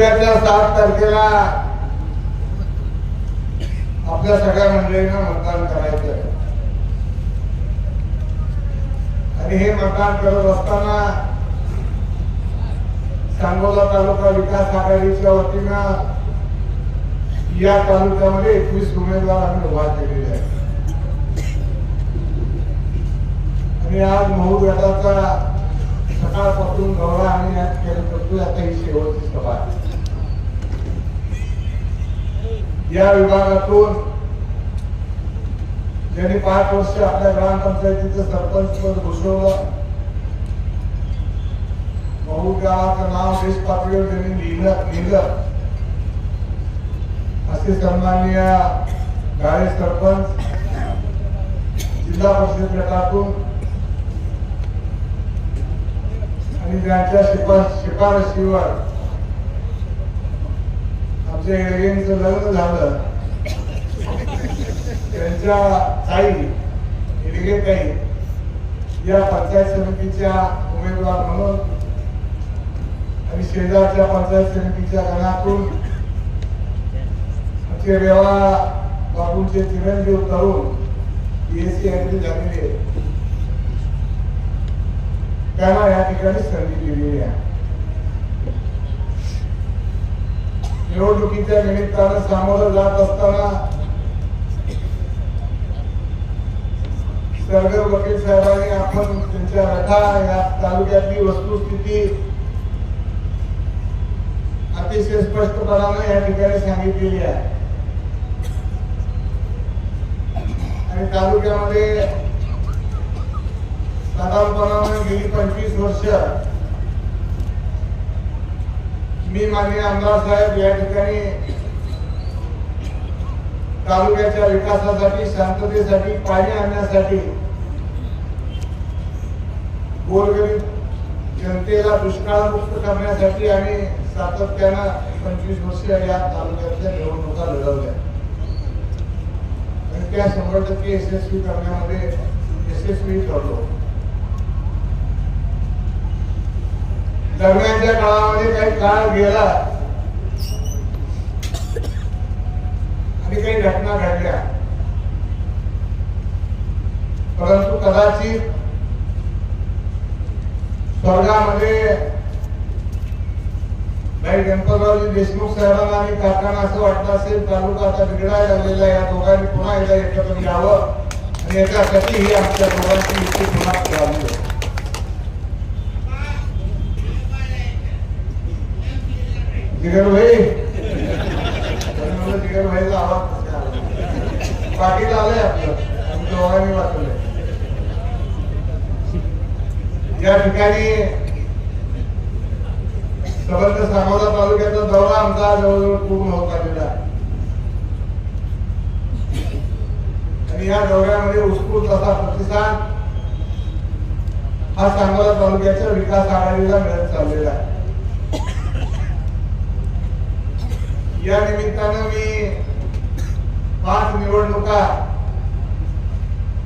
उद्याच्या सात तारखेला आपल्या सगळ्या मंडळींना मतदान करायचं आणि हे मतदान करत असताना सांगोला तालुका विकास आघाडीच्या वतीनं या तालुक्यामध्ये एकवीस उमेदवार आम्ही उभा केलेले आहेत. आणि आज महू गटाचा सकाळपासून दौरा आम्ही आज केलं करतोय आता ही शेवटची सभा आहे. या विभागातून ज्यांनी पाच वर्ष आपल्या ग्रामपंचायतीचं सरपंच पद घोषवलं बहु गावाचं नाव देश पातळीवर त्यांनी लिहिलं लिहिलं असे सन्माननीय गाळे सरपंच जिल्हा परिषद गटातून आणि त्यांच्या शिफार शिफारशीवर आमच्या एरियनचं लग्न झालं. त्यांच्या ताई हिरगे ताई या पंचायत समितीच्या उमेदवार म्हणून आणि शेजारच्या पंचायत समितीच्या गणातून आमचे रेवा बाबूंचे चिरंजीव तरुण बीएससी ऍग्री झालेले त्यांना या ठिकाणी संधी दिलेली आहे. निवडणुकीच्या निमित्तानं सामोरं जात असताना सरगर वकील साहेबांनी आपण त्यांच्या रथा या तालुक्यातली वस्तुस्थिती अतिशय स्पष्टपणानं या ठिकाणी सांगितलेली आहे. आणि तालुक्यामध्ये साधारणपणाने गेली पंचवीस वर्ष मी माननीय आमदार साहेब या ठिकाणी तालुक्याच्या विकासासाठी शांततेसाठी पाणी आणण्यासाठी गोरगरीब जनतेला दुष्काळमुक्त करण्यासाठी आणि सातत्यानं पंचवीस वर्ष या तालुक्यातल्या निवडणुका लढवल्या. आणि त्या शंभर टक्के यशस्वी करण्यामध्ये यशस्वी ठरलो. दरम्यानच्या काळामध्ये काही काळ गेला. आणि काही घटना घडल्या. परंतु कदाचित स्वर्गामध्ये काही गणपतरावजी देशमुख साहेबांना आणि काकांना असं वाटतं असेल तालुका आता बिघडायला लागलेला या दोघांनी पुन्हा एकदा एकत्र यावं. आणि याच्यासाठी ही आमच्या दोघांची युती पुन्हा करावी. जिगर भाई। जिगर भाईला आवाज कसा आला? आपलं. आम्ही दोघांनी वाचलंय. या ठिकाणी सबंध सांगोला तालुक्याचा दौरा आमचा जवळजवळ पूर्ण होत आलेला आहे. आणि या दौऱ्यामध्ये उत्स्फूर्त असा प्रतिसाद हा सांगोला तालुक्याच्या विकास आघाडीला मिळत चाललेला आहे. या निमित्तानं मी पाच निवडणुका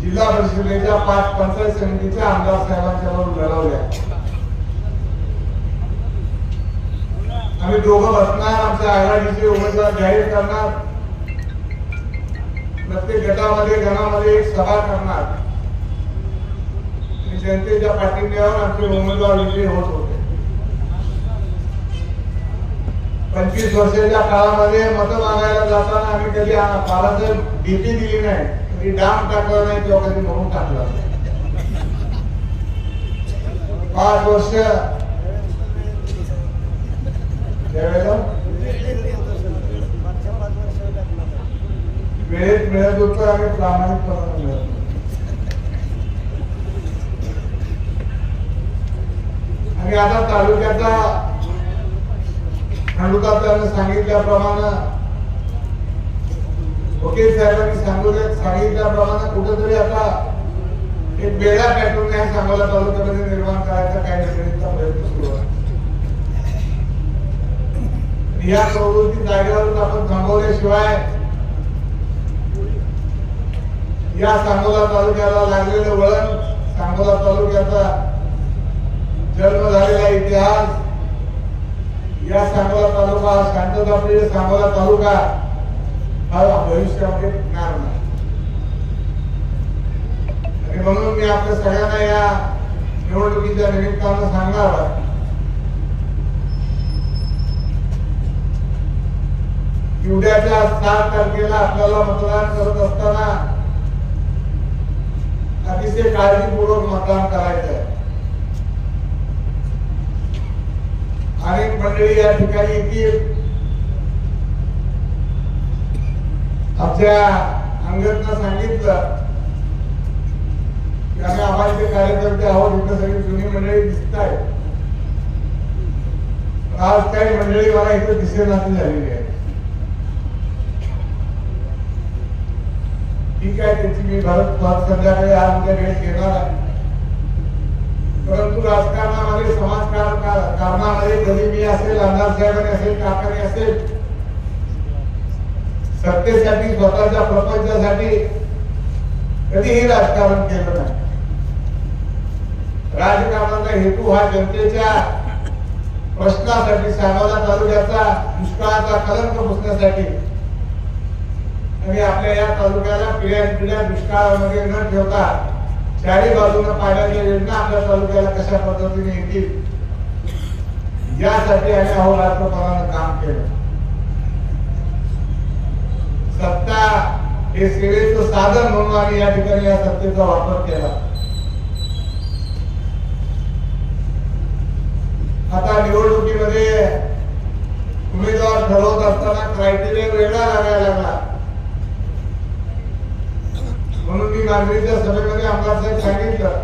जिल्हा परिषदेच्या पाच पंचायत समितीच्या आमदार साहेबांच्या लढवल्या. आम्ही दोघं बसणार आमच्या आघाडीचे उमेदवार जाहीर करणार. प्रत्येक गटामध्ये गणामध्ये एक सभा करणार. आणि जनतेच्या पाठिंब्यावर आमचे उमेदवार विजयी होत होते. पंचवीस वर्षाच्या काळामध्ये मत मागायला जाताना आम्ही कधी पालाचं डीपी दिली नाही कधी डाम टाकला नाही किंवा कधी म्हणून टाकला पाच वर्ष. वेळेत मिळत होतं आणि प्रामाणिकपणाने मिळत आणि आता तालुक्याचा खंडोबातानं सांगितल्याप्रमाणे वकील साहेबांनी सांगितल्या सांगितल्याप्रमाणे कुठेतरी आता एक वेगळा पॅटर्न या सांगोला तालुक्यामध्ये निर्माण करायचा काही नजरेचा प्रयत्न सुरू आहे. या प्रवृत्ती जागेवरून आपण थांबवल्याशिवाय या सांगोला तालुक्याला लागलेलं वळण सांगोला तालुक्याचा जन्म झालेला इतिहास या सांगोला तालुका हा शांतताप्रिय सांगोला तालुका हा भविष्यामध्ये टिकणार नाही. आणि म्हणून मी आपल्या सगळ्यांना या निवडणुकीच्या निमित्तानं सांगणार उद्याच्या सात तारखेला आपल्याला मतदान करत असताना अतिशय काळजीपूर्वक मतदान करायचं आहे अनेक मंडळी या ठिकाणी येतील आमच्या अंगतनं सांगितलं की आम्ही आम्हाला कार्यकर्ते आहोत इथं सगळी जुनी मंडळी दिसत आहे आज काही मंडळी मला इथं दिसेनाशी झालेली आहे ठीक आहे त्याची मी भारत संध्याकाळी आज उद्या भेट घेणार आहे. परंतु राजकारण समाजकारण का- कारणामध्ये कधी मी असेल अण्णासाहेबांनी असेल काकाने असेल सत्तेसाठी स्वतःच्या प्रपंचासाठी कधीही राजकारण केलं नाही. राजकारणाचा हेतू हा जनतेच्या प्रश्नासाठी सांगोला तालुक्याचा दुष्काळाचा कलंक पुसण्यासाठी. आणि आपल्या या तालुक्याला पिढ्या पिढ्या दुष्काळामध्ये न ठेवता चारही बाजूला पाण्याच्या योजना आपल्या तालुक्याला कशा पद्धतीने येतील यासाठी आम्ही अहोरात्रपणानं काम केलं. सत्ता हे सेवेचं साधन म्हणून आम्ही या ठिकाणी या सत्तेचा वापर केला. आता निवडणुकीमध्ये उमेदवार ठरवत असताना क्रायटेरिया वेगळा लागायला लागला. म्हणून मी गांधीच्या सभेमध्ये आमदार साहेब सांगितलं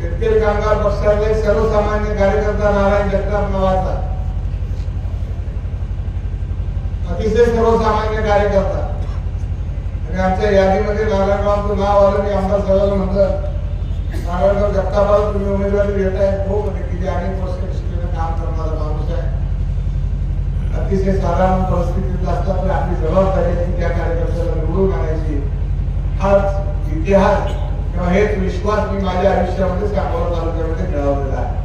शेतकरी कामगार पक्षाचा एक सर्वसामान्य कार्यकर्ता नारायण जगताप नावाचा अतिशय सर्वसामान्य कार्यकर्ता. आणि आमच्या यादीमध्ये नारायणरावांचं नाव आलं मी आमदार साहेबांना म्हटलं नारायणराव जगतापाला तुम्ही उमेदवारी देताय हो म्हणजे किती अनेक वर्ष निष्ठेने काम करणारा माणूस आहे. अतिशय साधारण परिस्थितीत असतात तर आपली जबाबदारी त्या कार्यकर्त्याला निवडून आणायची. हाच इतिहास किंवा हेच विश्वास मी माझ्या आयुष्यामध्ये सांगोला तालुक्यामध्ये मिळवलेला आहे.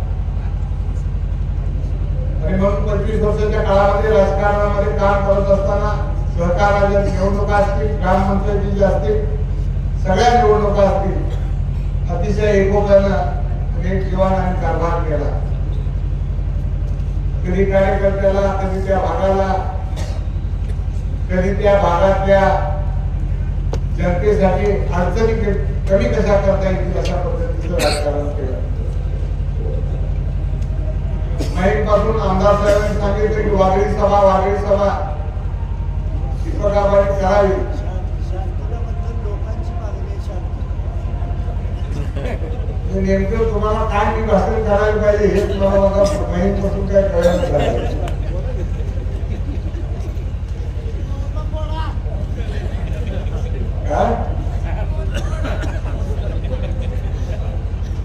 आणि म्हणून पंचवीस वर्षाच्या काळामध्ये राजकारणामध्ये काम करत असताना सहकाराच्या निवडणुका असतील ग्रामपंचायतीच्या असतील सगळ्या निवडणुका असतील अतिशय एकोप्यानं एक जीवन आणि कारभार केला. कधी कार्यकर्त्याला कधी त्या भागाला कधी त्या भागातल्या जनतेसाठी अडचणी कमी कशा करता येतील अशा पद्धतीचं राजकारण केलं. माहीत पासून आमदार साहेबांनी सांगितलं की वागळी सभा वागळी सभा. दीपकाबाई करावी. नेमकं तुम्हाला काय मी भाषण करायला पाहिजे हे तुम्हाला मला माहीत पासून काय कळलं नाही काय?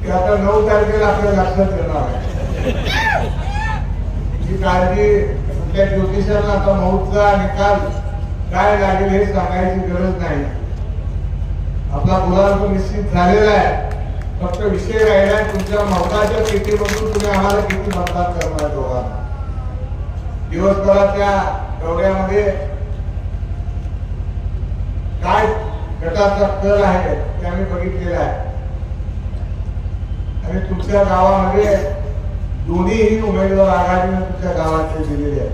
ते आता नऊ तारखेला आपल्या लक्षात येणार ही काळजी त्या ज्योतिषाला आता मौतचा निकाल काय लागेल हे सांगायची गरज नाही. आपला गुलाब निश्चित झालेला आहे. फक्त विषय राहिला तुमच्या मताच्या पेटीमधून तुम्ही आम्हाला किती मतदान करणार दोघांना. दिवसभराच्या दौऱ्यामध्ये काय गटाचा कल आहे ते आम्ही बघितलेला आहे. आणि तुमच्या गावामध्ये दोन्हीही उमेदवार आघाडीने तुमच्या गावातले दिलेले आहेत.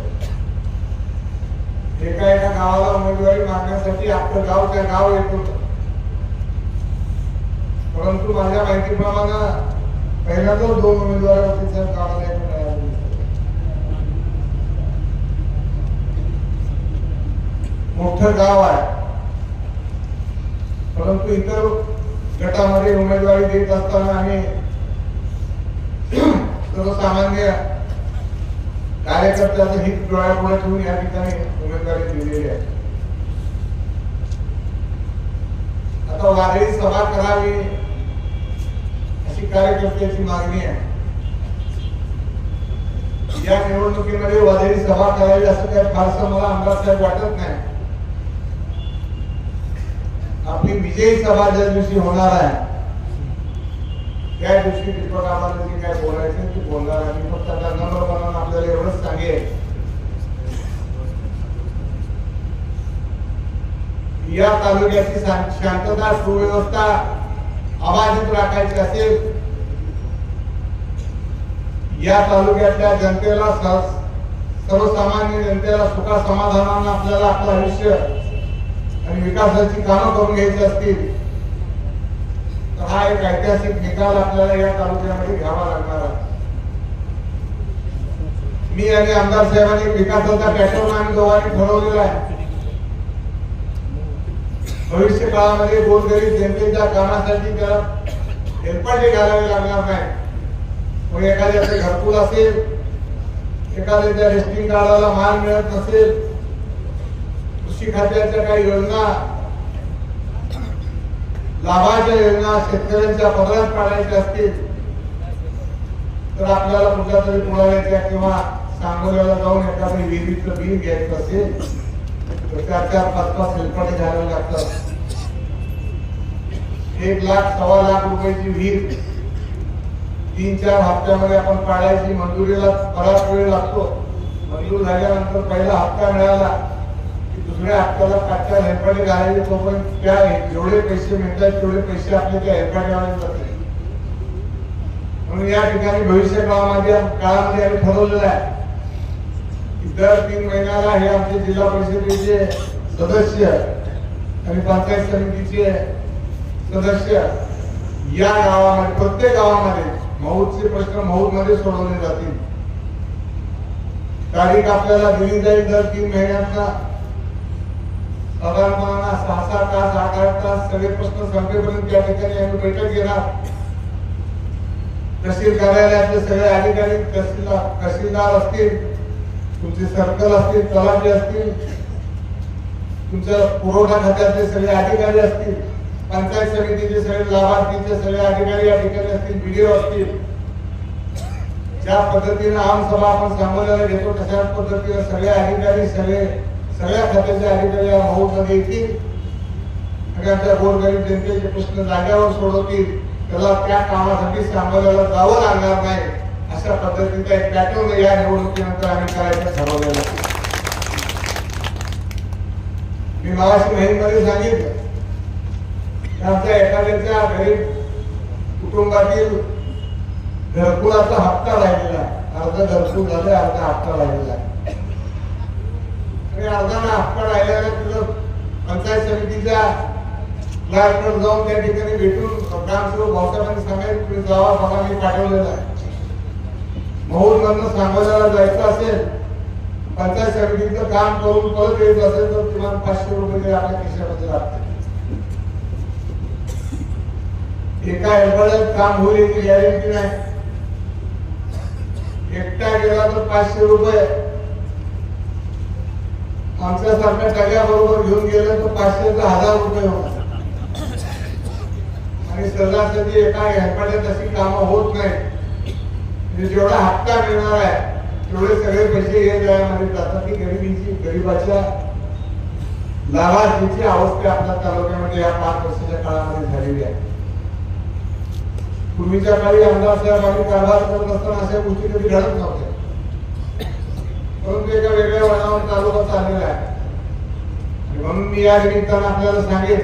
एका एका गावाला उमेदवारी मागण्यासाठी आपलं गाव त्या गाव येत होत. परंतु माझ्या माहितीप्रमाणे पहिल्यांदाच दोन उमेदवार तिच्या गावाला मोठं गाव आहे. परंतु इतर गटामध्ये उमेदवारी देत असताना आम्ही सर्वसामान्य कार्यकर्त्याचं हित डोळ्यापुढे ठेवून या ठिकाणी उमेदवारी दिलेली आहे. आता वादळी सभा करावी अशी कार्यकर्त्याची मागणी आहे. या निवडणुकीमध्ये वादळी सभा करावी असं काही फारसं मला आमदार साहेब वाटत नाही. आपली विजयी सभा ज्या दिवशी होणार आहे त्या दिवशी दीपक आम्हाला जे काय बोलायचं ते बोलणार आणि फक्त आता नम्र म्हणून आपल्याला एवढंच सांगेल या तालुक्याची शांतता सुव्यवस्था अबाधित राखायची असेल या तालुक्यातल्या जनतेला सर्वसामान्य जनतेला सुखा समाधानानं आपल्याला आपलं आयुष्य आणि विकासाची कामं करून घ्यायची असतील तर हा एक ऐतिहासिक निकाल आपल्याला या तालुक्यामध्ये घ्यावा लागणार आहे. मी आणि आमदार साहेबांनी विकासाचा पॅटर्न आम्ही दोघांनी ठरवलेला आहे. भविष्य काळामध्ये गोरगरीब जनतेच्या कामासाठी त्याला हेलपाटे घालावे लागणार नाही. मग एखाद्याचे घरकुल असेल एखाद्याच्या रेस्टिंग कार्डाला माल मिळत नसेल कृषी खात्याच्या काही योजना लाभाच्या योजना शेतकऱ्यांच्या पदरात काढायच्या असतील तर आपल्याला कुठल्या तरी पुढाऱ्याच्या किंवा सांगोल्याला जाऊन एखादं विहिरीचं बिल घ्यायचं असेल तर त्या चार पाच पाच हेलपाटे लागतात. एक लाख सव्वा लाख रुपयाची विहीर तीन चार हप्त्यामध्ये आपण काढायची. मंजुरीला बराच वेळ लागतो. मंजूर झाल्यानंतर पहिला हप्ता मिळाला. की आपल्याला हप्त्याला पाच चार हेलपाटे घालायचे तोपर्यंत त्या जेवढे पैसे मिळतात तेवढे पैसे आपले त्या हेलपाट्यावर जाते म्हणून या ठिकाणी भविष्य काळामध्ये काळामध्ये आम्ही ठरवलेलं आहे. दर तीन महिन्याला हे आमचे जिल्हा परिषदेचे सदस्य आणि पंचायत समितीचे सदस्य या गावामध्ये प्रत्येक गावामध्ये महूरचे प्रश्न महूरमध्ये सोडवले जातील. तारीख आपल्याला दिली जाईल दर तीन महिन्याचा साधारणपणे सहा सहा तास आठ आठ तास सगळे प्रश्न संपेपर्यंत त्या ठिकाणी आम्ही बैठक घेणार. तहसील कार्यालयातले सगळे अधिकारी तहसीलदार तहसीलदार असतील तुमचे सर्कल असतील तलाठी असतील तुमच्या पुरवठा खात्यातले सगळे अधिकारी असतील पंचायत समितीचे सगळे लाभार्थीचे सगळे अधिकारी या ठिकाणी असतील व्हिडिओ असतील. ज्या पद्धतीने आमसभा आपण सांगोल्याला घेतो तशाच पद्धतीने सगळे अधिकारी सगळे सगळ्या खात्याच्या अधिकारी या महोत्सवामध्ये येतील. आणि आमच्या गोरगरीब जनतेचे प्रश्न जाग्यावर सोडवतील. त्याला त्या कामासाठी सांगोल्याला जावं लागणार नाही. अशा पद्धतीचा एक पॅटर्न या निवडणुकीनंतर आम्ही करायचं ठरवलेलं आहे. मी मागाशी माहितीमध्ये सांगितलं आमच्या एखाद्याच्या गरीब कुटुंबातील घरकुलाचा हप्ता राहिलेला आहे. अर्धा घरकुल झाला अर्धा हप्ता राहिलेला आहे आणि हप्ता पंचायत समितीच्या जाऊन त्या ठिकाणी भेटून ग्रामसेवक भाऊसाहेबांनी सांगायचं तुम्ही जावा मी आहे. महूर सांगोल्याला जायचं असेल पंचायत समितीचं काम करून परत येत असेल तर किमान पाचशे रुपये आपल्या खिशामध्ये लागते एका एवढ्यात काम होईल याची गॅरंटी नाही. एकटा गेला तर पाचशे रुपये. आमच्या सारख्या टग्या बरोबर घेऊन गेलं तर पाचशे ते हजार रुपये होणार. आणि सरासरी एका ह्याकडे तशी कामं होत नाही. म्हणजे जेवढा हप्ता मिळणार आहे तेवढे सगळे पैसे हे जाण्यामध्ये जातात. की गरिबीची गरिबाच्या लाभार्थीची अवस्था आपल्या तालुक्यामध्ये या पाच वर्षाच्या काळामध्ये झालेली आहे. पूर्वीच्या काळी आमदार साहेबांनी कारभार करत असताना अशा गोष्टी कधी घडत नव्हत्या. परंतु एका वेगळ्या वळणावर तालुका चाललेला आहे. आणि म्हणून मी या निमित्तानं आपल्याला सांगेल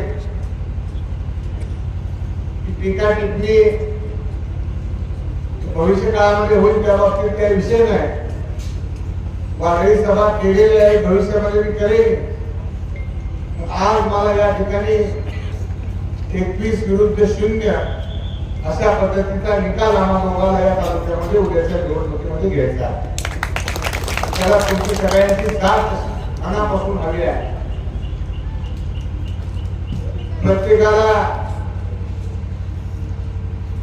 की टीका टिप्पणी भविष्य काळामध्ये होईल त्या बाबतीत काही विषय नाही. वारळी सभा केलेली आहे भविष्यामध्ये मी करेन. आज मला या ठिकाणी एकवीस विरुद्ध शून्य अशा पद्धतीचा निकाल आम्हा दोघांना या तालुक्यामध्ये उद्याच्या निवडणुकीमध्ये घ्यायचा आहे. त्याला तुमची सगळ्यांची साथ मनापासून हवी आहे. प्रत्येकाला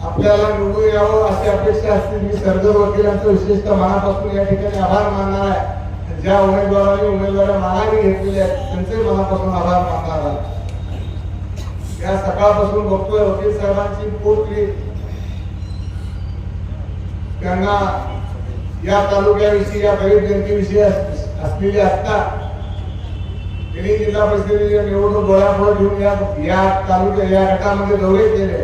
आपल्याला निवडून यावं अशी अपेक्षा असते. मी सर्व वकिलांचं विशेषतः मनापासून या ठिकाणी आभार मानणार आहे. ज्या उमेदवारांनी उमेदवारी माघारी घेतलेली आहेत त्यांचे मनापासून आभार मानणार आहे. या सकाळपासून बघतोय वकील साहेबांची पोटली. त्यांना या तालुक्याविषयी या गरीब जनतेविषयी असलेली आत्ता त्यांनी जिल्हा परिषदेची निवडणूक गोळ्यापुढे घेऊन या या तालुक्या या गटामध्ये दौरे केले.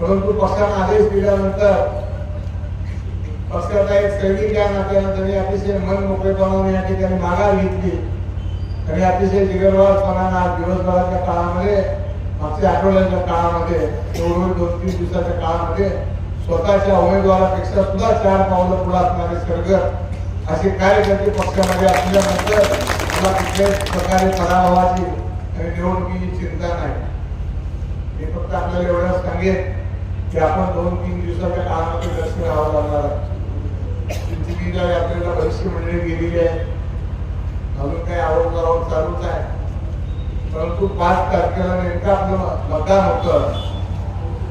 परंतु पक्षाने आदेश दिल्यानंतर पक्षाचा एक सैनिक या नात्यानं त्यांनी अतिशय मन मोकळेपणाने या ठिकाणी माघार घेतली. आणि अतिशय जिगरवारपणानं आज दिवसभराच्या काळामध्ये मागच्या आठवड्याच्या काळामध्ये दोन तीन दिवसाच्या काळामध्ये स्वतःच्या उमेदवारापेक्षा सुद्धा चार पावलं पुढे असणारे सरगर असे कार्यकर्ते पक्षामध्ये असल्यानंतर मला कुठल्याच प्रकारे पराभवाची आणि निवडणुकीची चिंता नाही. मी फक्त आपल्याला एवढंच सांगेन की आपण दोन तीन दिवसाच्या काळामध्ये लक्ष राहावं लागणार आहे. पृथ्वीच्या यात्रेला मंडळी गेलेली आहे. अजून काही आरोप करावं चालूच आहे. परंतु पाच तारखेला नेमकं आपलं मतदान होतं.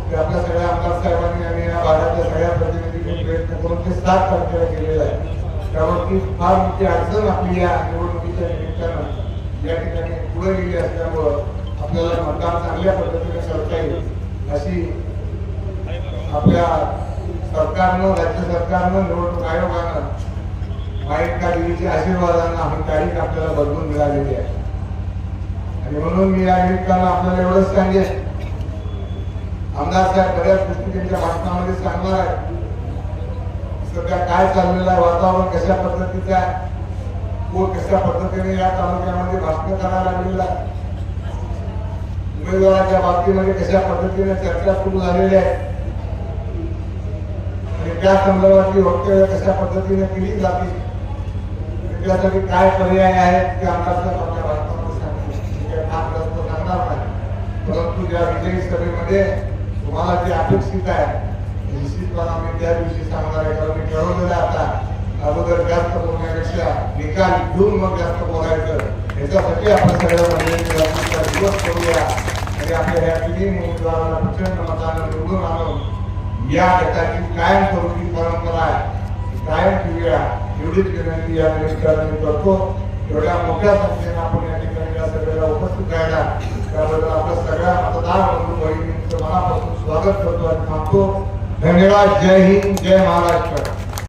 की आपल्या सगळ्या आमदार साहेबांनी आणि या भागातल्या सगळ्या प्रतिनिधींनी प्रयत्न करून ते सात तारखेला केलेलं आहे. त्यावरती फार मोठी अडचण आपली या निवडणुकीच्या निमित्तानं या ठिकाणी पुढे गेली असल्यामुळं आपल्याला मतदान चांगल्या पद्धतीने करता येईल अशी आपल्या सरकारनं राज्य सरकारनं निवडणूक आयोगानं माईका देवीच्या आशीर्वादानं आपण तारीख आपल्याला बदलून मिळालेली आहे. आणि म्हणून मी या निमित्तानं आपल्याला एवढंच सांगेन आमदार साहेब बऱ्याच गोष्टी त्यांच्या भाषणामध्ये सांगणार आहे सध्या काय चाललेलं आहे वातावरण कशा पद्धतीचं आहे कोण कशा पद्धतीने या तालुक्यामध्ये भाषण करायला लागलेलं आहे उमेदवाराच्या बाबतीमध्ये कशा पद्धतीने चर्चा सुरू झालेली आहे आणि त्या संदर्भातली वक्तव्य कशा पद्धतीने केली जातील त्यासाठी काय पर्याय आहेत ते आमदार साहेब आपल्या भाषणामध्ये सांगतील. जास्त सांगणार नाही. परंतु ज्या विजयी सभेमध्ये मला जे अपेक्षित आहे. निश्चितपणा मी त्या दिवशी सांगणार आहे कारण मी ठरवलेलं आता. अगोदर जास्त बोलण्यापेक्षा निकाल घेऊन मग जास्त बोलायचं. याच्यासाठी आपण सगळ्यांना दिवस करूया. आणि आपल्या या तिन्ही उमेदवारांना प्रचंड मतानं निवडून आणून या गटाची कायम स्वरूपी परंपरा आहे. कायम ठेवूया. एवढीच विनंती या निमित्तानं करतो. एवढ्या मोठ्या संख्येनं आपण या ठिकाणी या सगळ्याला उपस्थित राहिला. त्याबद्दल आपल्या सगळ्या मतदार बंधू बहिणींचं मनापासून स्वागत करतो आणि थांबतो. धन्यवाद. जय हिंद. जय महाराष्ट्र.